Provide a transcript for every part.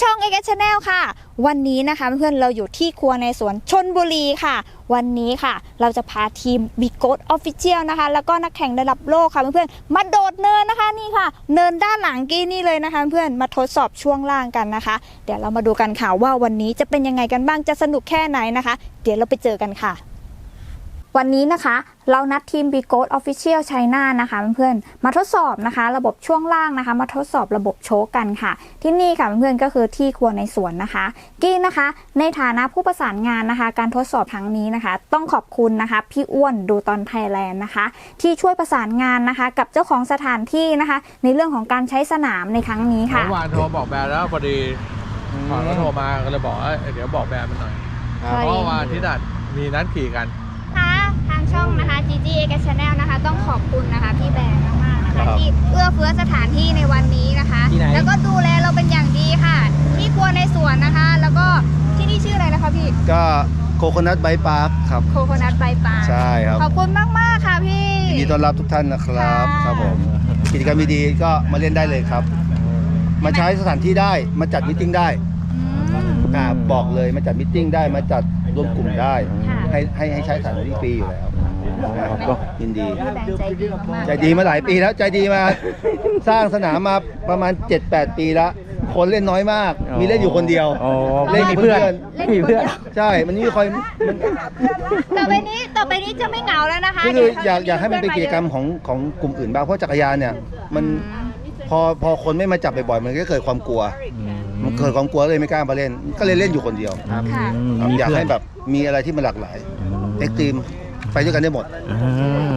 ช่องเอกชแนลค่ะ วันนี้นะคะเพื่อนเราอยู่ที่ครัวในสวนชนบุรีค่ะ วันนี้ค่ะ เราจะพาทีม b ิโก t ออฟฟิเชียลนะคะ แล้วก็นักแข่งระดับโลกค่ะเพื่อนๆมาโดดเนินนะคะนี่ค่ะ เนินด้านหลังกี้นี่เลยนะคะ เพื่อนมาทดสอบช่วงล่างกันนะคะ เดี๋ยวเรามาดูกันค่ะว่าวันนี้จะเป็นยังไงกันบ้างจะสนุกแค่ไหนนะคะ เดี๋ยวเราไปเจอกันค่ะ วันนี้นะคะ เรานัดทีม b ีโก t Official China นะคะเพื่อนๆมาทดสอบนะคะ ระบบช่วงล่างนะคะ มาทดสอบระบบโชคกันค่ะ ที่นี่ค่ะเพื่อนๆก็คือที่ครัวในสวนนะคะ กี้นะคะ ในฐานะผู้ประสานงานนะคะ การทดสอบครั้งนี้นะคะ ต้องขอบคุณนะคะ พี่อ้วนดูตอนไทยแลนด์นะคะ ที่ช่วยประสานงานนะคะ กับเจ้าของสถานที่นะคะ ในเรื่องของการใช้สนามในครั้งนี้ค่ะเมื่อวานโทรบอกแบรนด์แล้วพอดีก่อนก็โทรมาก็เลยบอกว่าเอ้ยเดี๋ยวบอกแบรนด์มันหน่อยครับเพราะว่าวันอาที่ดัดมีนัดขี่กันค่ะ ทางช่องนะคะ GG e g a Channel นะคะ ต้องขอบคุณนะคะพี่แบร์มากๆนะคะที่เอื้อเฟื้อสถานที่ในวันนี้นะคะ ที่ไหน แล้วก็ดูแลเราเป็นอย่างดีค่ะ ที่ครัวในสวนนะคะ แล้วก็ที่นี่ชื่ออะไรนะคะพี่ก็โคโคนัทไบปาร์คครับ โคโคนัทใบปาใช่ครับขอบคุณมากมากๆค่ะพี่ ยินดีต้อนรับทุกท่านนะครับ ค่ะ ครับผม กิจกรรมดีๆก็มาเล่นได้เลยครับ มาใช้สถานที่ได้ มาจัดมิทติ้งได้อืมอ่าบอกเลย มาจัดมิทติ้งได้ มาจัด รวมกลุ่มได้ค่ะให้ให้ให้ใช้สถานที่ฟรีอยู่แล้วนะครับก็ยินดีพี่แบงค์ใจดีมากๆใจดีมาหลายปีแล้วใจดีมา สร้างสนามมาประมาณ 7-8 ปีแล้ว คนเล่นน้อยมาก มีเล่นอยู่คนเดียว อ๋อเล่นไม่มีมีเพื่เพื่ออนนไม่มีเพื่อน ใช่ มันไม่มีใครมันต่อไปนี้ต่อไปนี้จะไม่เหงาแล้วนะคะก็คือเดี๋วอยากอยากให้มันเป็นกิจกรรมพื่อของของกลุ่มอื่นบ้างเพราะจักรยานเนี่ย มันพอพอคนไม่มาจับบ่อยๆมันก็เกิดความกลัว มันเกิดความกลัวเลยไม่กล้ามาเล่น ก็เลยเล่นอยู่คนเดียว ค่ะครับมีอยากเพื่อนให้แบบมีอะไรที่มันหลากหลายเอ็กซ์ตรีม ไปด้วยกันได้หมด อ่า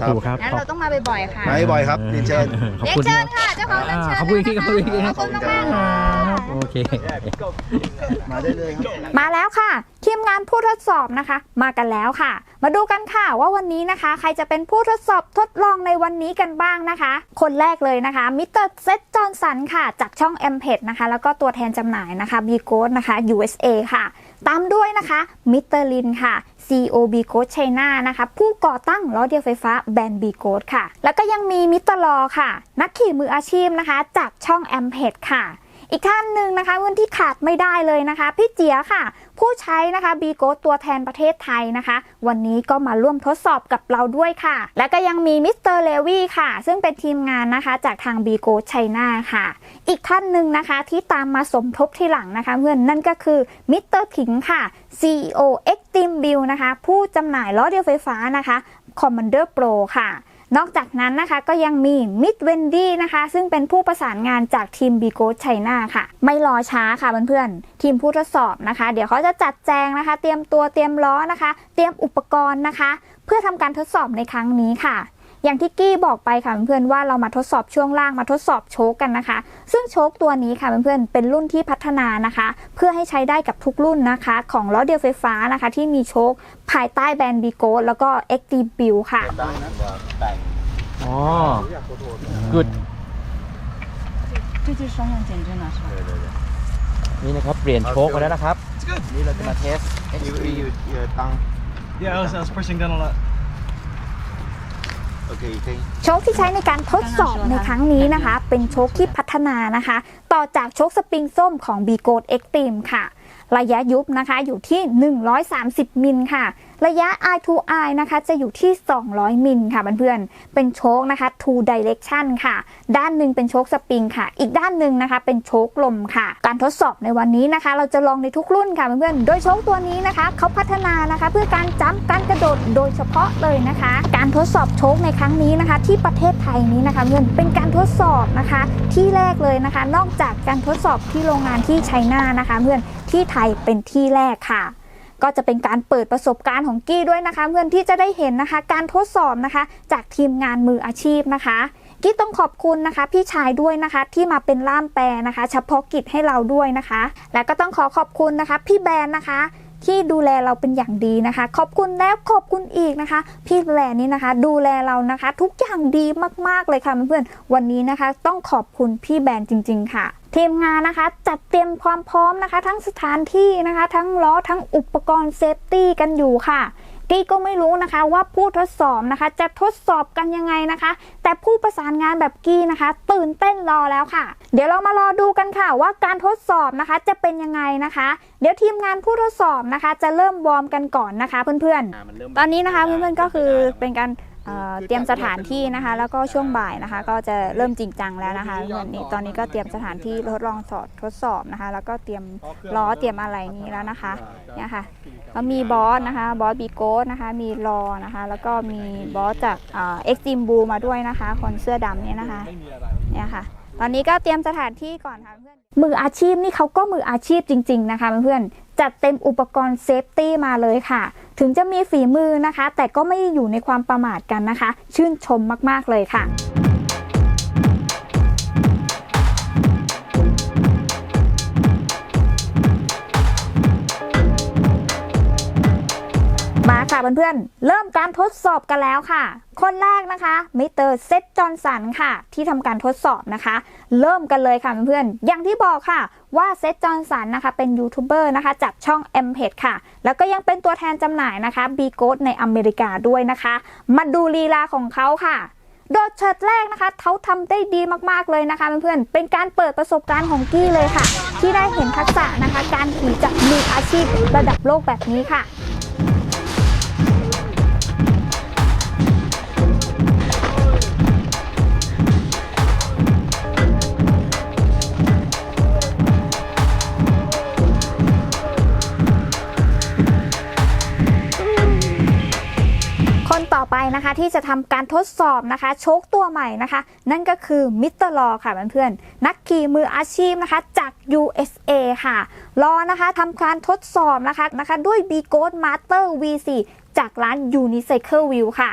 ครับถูกครับงั้นเราต้องมาบ่อยๆค่ะมาบ่อยๆครับเรียนเชิญ ขอบเรียนคุณเชิญค่ะเจ้าของเรียนเชิญขอบคุณที่ขอบคุณที่ขอบคุณมากๆค่ะโอเคมาได้เลยครับ มาแล้วค่ะทีมงานผู้ทดสอบนะคะ มากันแล้วค่ะ มาดูกันค่ะว่าวันนี้นะคะ ใครจะเป็นผู้ทดสอบทดลองในวันนี้กันบ้างนะคะ คนแรกเลยนะคะมิสเตอร์เซตจอห์นสันค่ะ จากช่อง m p e นะคะ แล้วก็ตัวแทนจำหน่ายนะคะ b g o นะคะ USA ค่ะ ตามด้วยนะคะมิสเตอร์ลินค่ะ CEO b g o China นะคะ ผู้ก่อตั้งล้อเดียวไฟฟ้าแบรนด์ b g o ค่ะ แล้วก็ยังมีมิตรลอค่ะ นักขี่มืออาชีพนะคะ จากช่อง m p e ค่ะ อีกท่านหนึ่งนะคะวันที่ขาดไม่ได้เลยนะคะ พี่เจียค่ะ ผู้ใช้นะคะบีโกตัวแทนประเทศไทยนะคะ วันนี้ก็มาร่วมทดสอบกับเราด้วยค่ะ และก็ยังมีมิสเตอร์เลวี่ค่ะ ซึ่งเป็นทีมงานนะคะจากทางบีโกไชน่าค่ะ อีกท่านหนึ่งนะคะที่ตามมาสมทบที่หลังนะคะเพื่อนนั่นก็คือมิสเตอร์ถิงค่ะ CEO Extreme Build นะคะ ผู้จำหน่ายล้อเดียวไฟฟ้านะคะ Commander Pro ค่ะ นอกจากนั้นนะคะก็ยังมีมิดเวนดี้นะคะ ซึ่งเป็นผู้ประสานงานจากทีมบีโกสไชน่าค่ะ ไม่รอช้าค่ะเพื่อนๆ ทีมผู้ทดสอบนะคะ เดี๋ยวเขาจะจัดแจงนะคะ เตรียมตัวเตรียมล้อนะคะ เตรียมอุปกรณ์นะคะ เพื่อทำการทดสอบในครั้งนี้ค่ะ อย่างที่กี้บอกไปค่ะเพื่อนๆว่าเรามาทดสอบช่วงล่างมาทดสอบโชคกันนะคะ ซึ่งโชคตัวนี้ค่ะเพื่อนๆเป็นรุ่นที่พัฒนานะคะ เพื่อให้ใช้ได้กับทุกรุ่นนะคะ ของล้อเดียวไฟฟ้านะคะ ที่มีโชคภายใต้แบรนด์บีโกแล้วก็ x d b u i l ค่ะ อ๋อ good 这就是双向减震了，是吧？ นี่นะครับ เปลี่ยนโชคไปแล้วนะครับ นี่เราจะมาเทส Yeah I was, I was pressing down on that โอเค โอเคโชคที่ใช้ในการทดสอบในครั้งนี้นะคะ เป็นโชคที่พัฒนานะคะ ต่อจากโชคสปริงส้มของ b g o d Extreme ค่ะ ระยะยุบนะคะอยู่ที่ 130 มิลค่ะ ระยะ eye to eye นะคะ จะอยู่ที่ 200 มิลค่ะเพื่อนๆเป็นโชคนะคะ two direction ค่ะ ด้านหนึ่งเป็นโชคสปริงค่ะ อีกด้านหนึ่งนะคะเป็นโชคลมค่ะ การทดสอบในวันนี้นะคะ เราจะลองในทุกรุ่นค่ะเพื่อนๆโดยโชคตัวนี้นะคะเขาพัฒนานะคะ เพื่อการจัมป์การกระโดดโดยเฉพาะเลยนะคะ การทดสอบโชคในครั้งนี้นะคะที่ที่ประเทศไทยนี้นะคะเพื่อนเป็นการทดสอบนะคะที่แรกเลยนะคะ นอกจากการทดสอบที่โรงงานที่ไชน่านะคะเพื่อนที่ไทยเป็นที่แรกค่ะ ก็จะเป็นการเปิดประสบการณ์ของกี้ด้วยนะคะ เพื่อนที่จะได้เห็นนะคะ การทดสอบนะคะ จากทีมงานมืออาชีพนะคะกี้ต้องขอบคุณนะคะ พี่ชายด้วยนะคะที่มาเป็นล่ามแปลนะคะ เฉพาะกิจให้เราด้วยนะคะ และก็ต้องขอขอบคุณนะคะ พี่แบรนด์นะคะ ที่ดูแลเราเป็นอย่างดีนะคะ ขอบคุณแล้วขอบคุณอีกนะคะ พี่แบรนด์นี้นะคะ ดูแลเรานะคะ ทุกอย่างดีมากๆเลยค่ะเพื่อนๆวันนี้นะคะ ต้องขอบคุณพี่แบรนด์จริง ๆ ค่ะทีมงานนะคะจัดเตรียมความพร้อมนะคะ ทั้งสถานที่นะคะ ทั้งล้อทั้งอุปกรณ์เซฟตี้กันอยู่ค่ะ กกี้ก็ไม่รู้นะคะว่าผู้ทดสอบนะคะ จะทดสอบกันยังไงนะคะ แต่ผู้ประสานงานแบบกี้นะคะ ตื่นเต้นรอแล้วค่ะ เดี๋ยวเรามารอดูกันค่ะว่าการทดสอบนะคะจะเป็นยังไงนะคะ เดี๋ยวทีมงานผู้ทดสอบนะคะ จะเริ่มวอร์มกันก่อนนะคะ เพื่อนๆ ตอนนี้นะคะเพื่อนๆก็คือเป็นการ เอ่อเตรียมสถานที่นะคะ แล้วก็ช่วงบ่ายนะคะ ก็จะเริ่มจริงจังแล้วนะคะเพื่อนนี่ตอนนี้ก็เตรียมสถานที่ทดลองสอดทดสอบนะคะ แล้วก็เตรียมล้อเตรียมอะไรนี้แล้วนะคะเนี่ยค่ะก็มีบอสนะคะบอสบีโกสนะคะมีรอนะคะ แล้วก็มีบอสจากเอ็กซ์ตรีมบูมาด้วยนะคะ คนเสื้อดำเนี่ยนะคะเนี่ยค่ะตอนนี้ก็เตรียมสถานที่ก่อนค่ะเพื่อนมืออาชีพนี่เขาก็มืออาชีพจริง ๆ นะคะเพื่อนๆ จัดเต็มอุปกรณ์เซฟตี้มาเลยค่ะ ถึงจะมีฝีมือนะคะ แต่ก็ไม่ได้อยู่ในความประมาทกันนะคะ ชื่นชมมาก ๆ เลยค่ะ ค่ะเพื่อนๆ เริ่มการทดสอบกันแล้วค่ะ คนแรกนะคะมิสเตอร์เซตจอห์นสันค่ะ ที่ทำการทดสอบนะคะ เริ่มกันเลยค่ะเพื่อนๆ อย่างที่บอกค่ะว่าเซตจอห์นสันนะคะ เป็นยูทูบเบอร์นะคะ จากช่อง m p e d ค่ะ แล้วก็ยังเป็นตัวแทนจำหน่ายนะคะ b g o ในอเมริกาด้วยนะคะ มาดูลีลาของเขาค่ะโดดเชิดแรกนะคะเขาทำได้ดีมากๆเลยนะคะเพื่อนๆ เป็นการเปิดประสบการณ์ของกี้เลยค่ะ ที่ได้เห็นทักษะนะคะ การขี่จากมืออาชีพระดับโลกแบบนี้ค่ะ นะคะ ที่จะทำการทดสอบนะคะ โชคตัวใหม่นะคะ นั่นก็คือมิสเตอร์ลอค่ะเพื่อนๆนักขี่มืออาชีพนะคะจาก USA ค่ะลอนะคะทำการทดสอบนะคะนะคะด้วย b g o a t Master V4 จากร้าน Unicycle View ค่ะ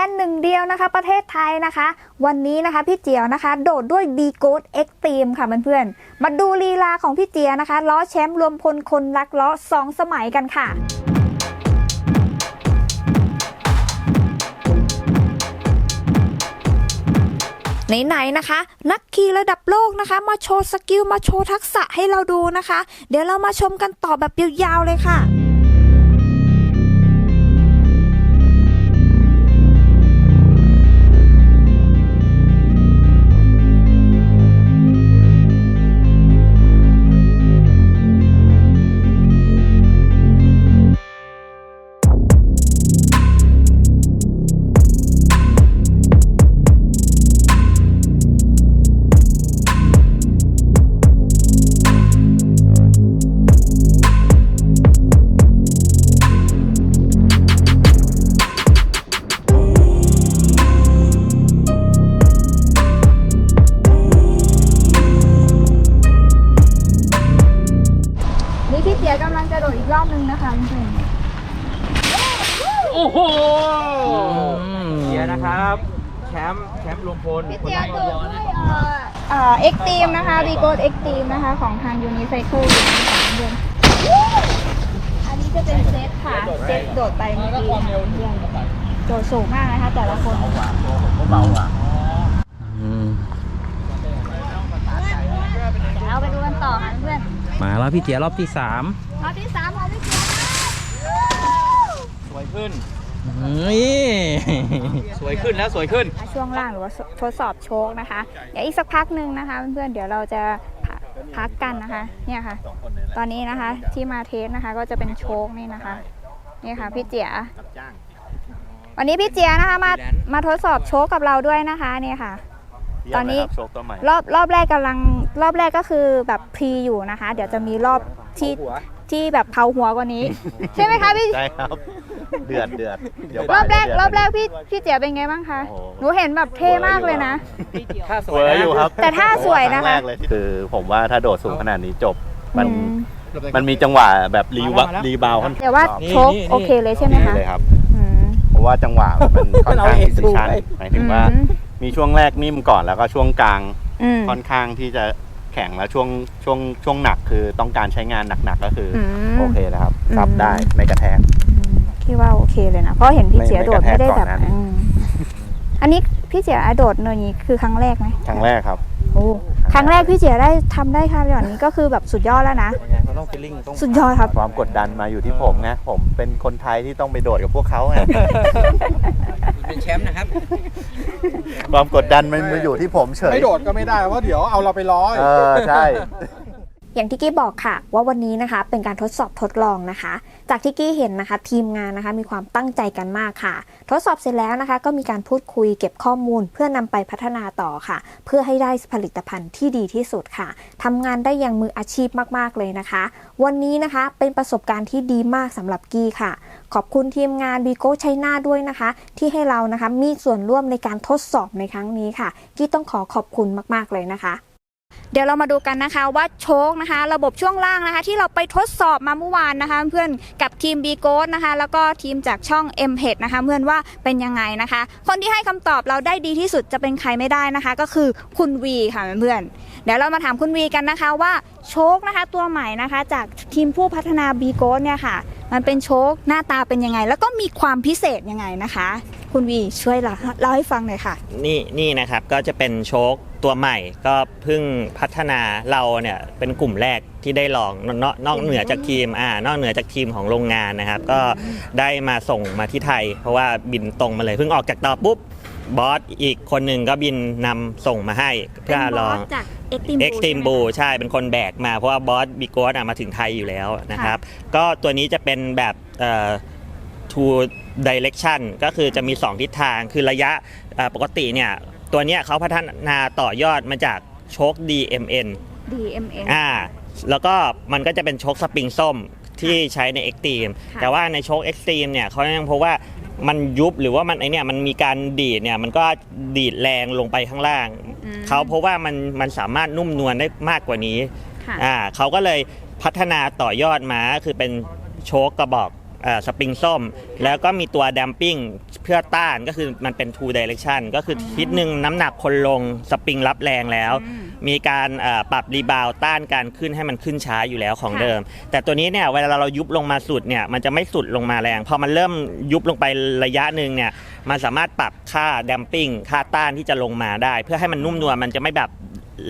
ตัวแทนหนึ่งเดียวนะคะ ประเทศไทยนะคะ วันนี้นะคะพี่เจียวนะคะ โดดด้วย b g o a t Extreme ค่ะเพื่อนๆมาดูลีลาของพี่เจียนะคะล้อแชมป์รวมพลคนรักล้อสองสมัยกันค่ะไหนๆนะคะ นักขี่ระดับโลกนะคะ มาโชว์สกิลมาโชว์ทักษะให้เราดูนะคะ เดี๋ยวเรามาชมกันต่อแบบยาวๆเลยค่ะ มนะคะรีโกดเอ็กตีมนะคะ ของทางยูนิไซเคิลอันนี้จะเป็นเซตค่ะ เซตโดดไปเมื่อกี้โดดสูงมากนะคะ แต่ละคนเดี๋ยวเราไปดูกันต่อค่ะเพื่อน มาแล้วพี่เจียรอบที่สามรอบที่สามของพี่เจียสวยขึ้น นี่สวยขึ้นแล้วสวยขึ้น ช่วงล่างหรือว่าทดสอบโชคนะคะ เดี๋ยวอีกสักพักหนึ่งนะคะเพื่อนๆเดี๋ยวเราจะพักพักกันนะคะ เนี่ยค่ะ ตอนนี้นะคะที่มาเทสนะคะก็จะเป็นโชคนี่นะคะ นี่ค่ะพี่เจียวันนี้พี่เจียนะคะมามาทดสอบโชคกับเราด้วยนะคะเนี่ยค่ะ ตอนนี้รอบรอบแรกกำลังรอบแรกก็คือแบบพรีอยู่นะคะ เดี๋ยวจะมีรอบที่ ที่แบบเผาหัวกว่านี้ ใช่ไหมคะพี่ ใช่ครับ เดือดเดือดเดี๋ยวรอบแรกบ่ายรอบแรกเดืพี่พี่เจียเป็นไงบ้างคะ โอ้โห หนูเห็นแบบเท่มากเลยนะ ถ้าสเดืวอยดนะเวอร์อยู่ครับแต่ท่าสวยนะคะรั้งแรกเลยที่คือผมว่าถ้าโดดสูงขนาดนี้จบ มันอืมมันมีจังหวะแบบรีวะรีบาวค่อนข้างแต่ว่าดีโชคโอเคเลยใช่ไหมคะเลยครับ อืมเพราะว่าจังหวะมันค่อนข้างเอาเอดิซูชันไปหมายถึงว่าอืมมีช่วงแรกนิ่มก่อนแล้วก็ช่วงกลางอืมค่อนข้างที่จะ แข็งแล้วช่วงช่วงช่วงหนักคือต้องการใช้งานหนักๆก็คืออมโอเคนะครับอืมซับได้ไม่กระแทกคิดว่าโอเคเลยนะเพราะเห็นพี่ไม่เจียโดดไม่ไม่กระแทกได้แบบก่อนหน้านี้อืมอันนี้พี่เจียโดดเนินนี้คือครั้งแรกไหมครั้งแรกครับ โอ้อ้ครั้งแรกพี่เจียได้ทำได้ค่ะแบบนี้ก็คือแบบสุดยอดแล้วนะยังไงมัน ต้องฟีลลิ่งต้องสุดยอดครับ ความกดดันมาอยู่ที่ผมไงผมเป็นคนไทยที่ต้องไปโดดกับพวกเขาไงเป็นแชมป์นะครับ ความกดดันมันมาอยู่ที่ผมเฉยไม่โดดก็ไม่ได้เพราะเดี๋ยวเอาเราไปร้อยเออใช่ อย่างที่กี้บอกค่ะ ว่าวันนี้นะคะเป็นการทดสอบทดลองนะคะ จากที่กี้เห็นนะคะ ทีมงานนะคะมีความตั้งใจกันมากค่ะ ทดสอบเสร็จแล้วนะคะ ก็มีการพูดคุยเก็บข้อมูล เพื่อนำไปพัฒนาต่อค่ะ เพื่อให้ได้ผลิตภัณฑ์ที่ดีที่สุดค่ะทำงานได้อย่างมืออาชีพมากๆเลยนะคะ วันนี้นะคะเป็นประสบการณ์ที่ดีมากสำหรับกี้ค่ะ ขอบคุณทีมงานบีโก้ชัยนาด้วยนะคะ ที่ให้เรานะคะมีส่วนร่วมในการทดสอบในครั้งนี้ค่ะ กี้ต้องขอขอบคุณมากๆเลยนะคะ เดี๋ยวเรามาดูกันนะคะว่าโชคนะคะ ระบบช่วงล่างนะคะ ที่เราไปทดสอบมาเมื่อวานนะคะ เพื่อนกับทีม b ีโกนะคะ แล้วก็ทีมจากช่อง m h นะคะเพื่อนว่าเป็นยังไงนะคะ คนที่ให้คำตอบเราได้ดีที่สุดจะเป็นใครไม่ได้นะคะ ก็คือคุณวีค่ะเพื่อนเดี๋ยวเรามาถามคุณวีกันนะคะว่าโชคนะคะตัวใหม่นะคะจากทีมผู้พัฒนา b ีโกเนี่ยค่ะ มันเป็นโชคหน้าตาเป็นยังไง แล้วก็มีความพิเศษยังไงนะคะ คุณวีช่วยล่าเล่าให้ฟังหน่อยค่ะ นี่นี่นะครับก็จะเป็นโชค ตัวใหม่ก็เพิ่งพัฒนาเราเนี่ยเป็นกลุ่มแรกที่ได้ลองนนอกนอกเหนือจากทีมอ่านอกเหนือจากทีมของโรงงานนะครับ ก็ได้มาส่งมาที่ไทย เพราะว่าบินตรงมาเลยเพิ่งออกจากต่อปุ๊บบอสอีกคนหนึ่งก็บินนำส่งมาให้เพื่อลอง จาก Extreme เอ็กซ์ตรีม Blue บูใช่เป็นคนแบกมาเพราะว่าบอสบิโกสมาถึงไทยอยู่แล้วนะครับ ก็ตัวนี้จะเป็นแบบเอ่อ two direction ก็คือจะมี 2 ทิศทางคือระยะเอ่อปกติเนี่ย ตัวเนี้ยเขาพัฒนาต่อยอดมาจากโชค DMN DMN อ่าแล้วก็มันก็จะเป็นโชคสปริงส้มที่ใช้ใน Extreme ค่ะแต่ว่าในโชค Extreme เนี่ยเขายังพบว่ามันยุบหรือว่ามันไอเนี่ยมันมีการดีดเนี่ยมันก็ดีดแรงลงไปข้างล่างอืมเขาเพราะว่ามันมันสามารถนุ่มนวลได้มากกว่านี้ค่ะอ่าเขาก็เลยพัฒนาต่อยอดมาคือเป็นโชคกระบอกเอ่อ สปริงส้ม แล้วก็มีตัวดัมปิ้งเพื่อต้านก็คือมันเป็น two direction ก็คือทิศหนึ่งน้ำหนักคนลงสปริงรับแรงแล้วอืมมีการเอ่อปรับรีบาวด์ต้านการขึ้นให้มันขึ้นช้าอยู่แล้วของค่ะเดิม แต่ตัวนี้เนี่ยเวลาเรายุบลงมาสุดเนี่ยมันจะไม่สุดลงมาแรงพอมันเริ่มยุบลงไประยะหนึ่งเนี่ยมันสามารถปรับค่าดัมปิ้งค่าต้านที่จะลงมาได้ เพื่อให้มันนุ่มนวลมันจะไม่แบบ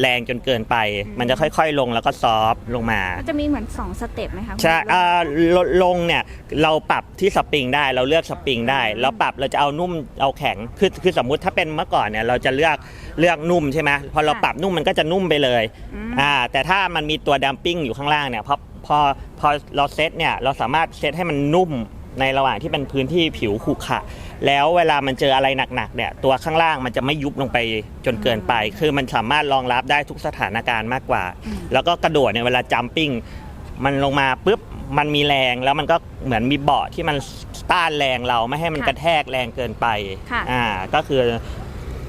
แรงจนเกินไป มันจะค่อยๆ ลงแล้วก็ซอฟต์ลงมาก็จะมีเหมือน 2 สเต็ปไหมคะใช่คุณอ่าลดลงเนี่ยเราปรับที่สปริงได้เราเลือกสปริงได้เราปรับเราจะเอานุ่มเอาแข็งคือคือสมมุติถ้าเป็นเมื่อก่อนเนี่ยเราจะเลือกเลือกนุ่มใช่ไหมพอเราปรับนุ่มมันก็จะนุ่มไปเลยอืมอ่าแต่ถ้ามันมีตัวดัมปิ้งอยู่ข้างล่างเนี่ยพอพอพอเราเซตเนี่ยเราสามารถเซตให้มันนุ่ม ในระหว่างที่เป็นพื้นที่ผิวขรุขระแล้วเวลามันเจออะไรหนักๆเนี่ยตัวข้างล่างมันจะไม่ยุบลงไปจนเกินไป คือมันสามารถรองรับได้ทุกสถานการณ์มากกว่า แล้วก็กระโดดเนี่ยเวลาจัมปิ้งมันลงมาปุ๊บมันมีแรงแล้วมันก็เหมือนมีเบาะที่มันต้านแรงเราไม่ให้มันค่ะกระแทกแรงเกินไปค่ะอ่าก็คือ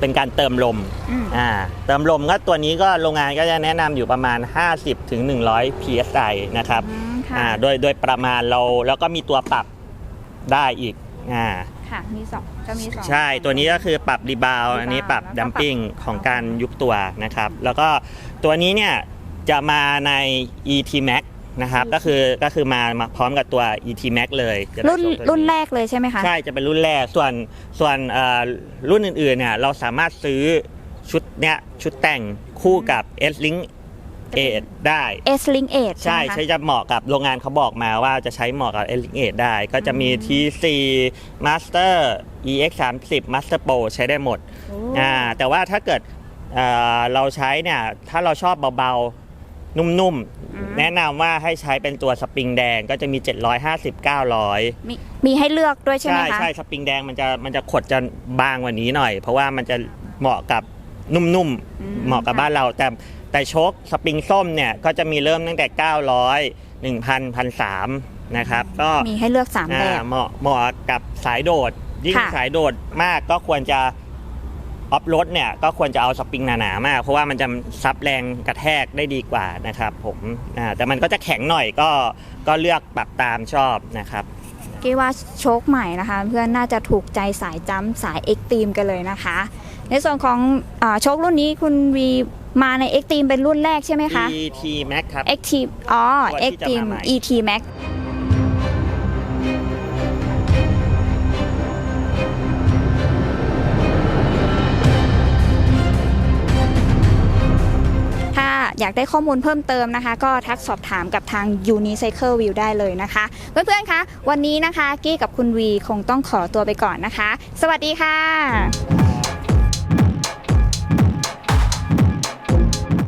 เป็นการเติมลมอืมอ่าเติมลมก็ตัวนี้ก็โรงงานก็จะแนะนำอยู่ประมาณ 50ถึง100 psi นะครับอืมค่ะอ่าโดยโดยประมาณเราแล้วก็มีตัวปรับ ได้อีกอ่าค่ะมีสองจะมีสอง ใช่ตัวนี้ก็คือปรับรีบาว rebound อันนี้ปรับแล้วก็ดัมปิ้งปรับของการยุบตัวนะครับ แล้วก็ตัวนี้เนี่ยจะมาใน ET Max นะครับ ก็คือก็คือมามาพร้อมกับตัว ET Max เลยจะได้รุ่นตัว รุ่นแรกเลยใช่ไหมคะ ใช่ จะเป็นรุ่นแรก ส่วนส่วนเอ่อรุ่นอื่นๆเนี่ยเราสามารถซื้อชุดเนี้ยชุดแต่งคู่กับ S Link 8ได้ S Link 8ใช่ไหมคะใช้จะเหมาะกับโรงงานเขาบอกมาว่าจะใช้เหมาะกับ e l i n g ได้ ก็จะมี T4 Master EX 3 0 Master Pro ใช้ได้หมดโอ้อ่าแต่ว่าถ้าเกิดเอ่อเราใช้เนี่ย ถ้าเราชอบเบาๆ นุ่มๆ แนะนำว่าให้ใช้เป็นตัวสปริงแดงก็จะมี 750 900 มีมีให้เลือกด้วยใช่ไหมใช่คะใช่สปริงแดงมันจะมันจะขดจะบางกว่านี้หน่อย เพราะว่ามันจะเหมาะกับนุ่มอืมๆเหมาะกับค่ะบ้านเรา แต่ แต่โชคสปริงส้มเนี่ยก็จะมีเริ่มตั้งแต่ 900 1,000 1,300นะครับก็มีให้เลือก3แบอ่าบ เหมาะเหมาะกับสายโดด ยิ่งค่ะ สายโดดมากก็ควรจะออฟรถเนี่ยก็ควรจะเอาสปริงหนาๆมาก เพราะว่ามันจะซับแรงกระแทกได้ดีกว่านะครับผมอ่าแต่มันก็จะแข็งหน่อยก็ก็เลือกปรับตามชอบนะครับ กี้ว่าโชคใหม่นะคะ เพื่อนน่าจะถูกใจสายจัมป์สายเอ็กตรีมกันเลยนะคะ ในส่วนของอาโชครุ่นนี้คุณวี มาในเอ็กตรีมเป็นรุ่นแรกใช่ไหมคะ ET Max ครับเอ็กทีอ๋อตัวที่เอ็กตรีจะมมาใหม่ ET Max อยากได้ข้อมูลเพิ่มเติมนะคะ ก็ทักสอบถามกับทาง Unicycle View ได้เลยนะคะ เพื่อนๆคะวันนี้นะคะ กี้กับคุณวีคงต้องขอตัวไปก่อนนะคะ สวัสดีค่ะ